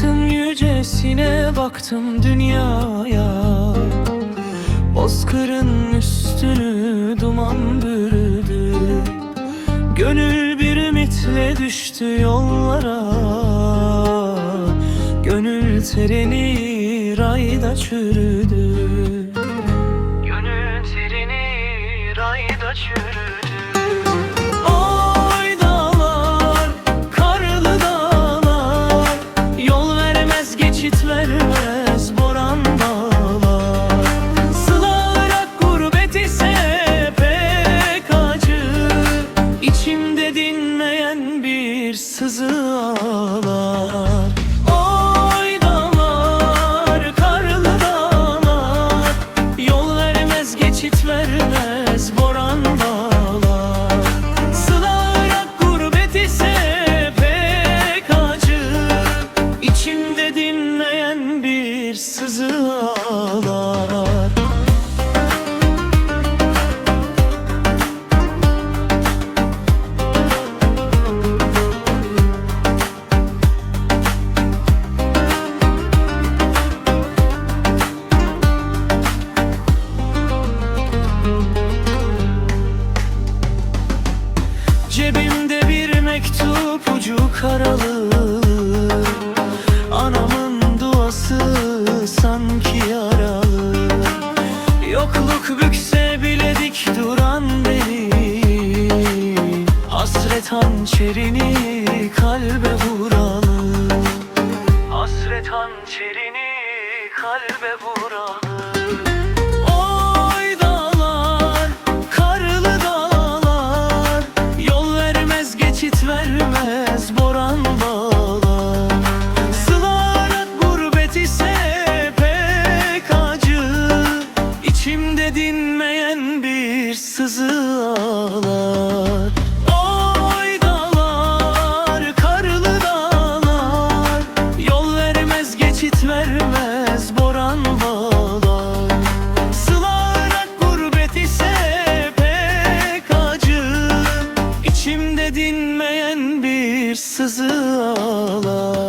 Hasretine baktım dünyaya. Bozkırın üstünü duman bürüdü. Gönül bir ümitle düştü yollara. Gönül tereni rayda çürüdü. Gönül tereni rayda çürüdü Anamın duası sanki yaralı. Yokluk bükse bile dik duran beni. Hasret hançerini kalbe vuralı. Hasret hançerini kalbe vuralı. bir sızı ağlar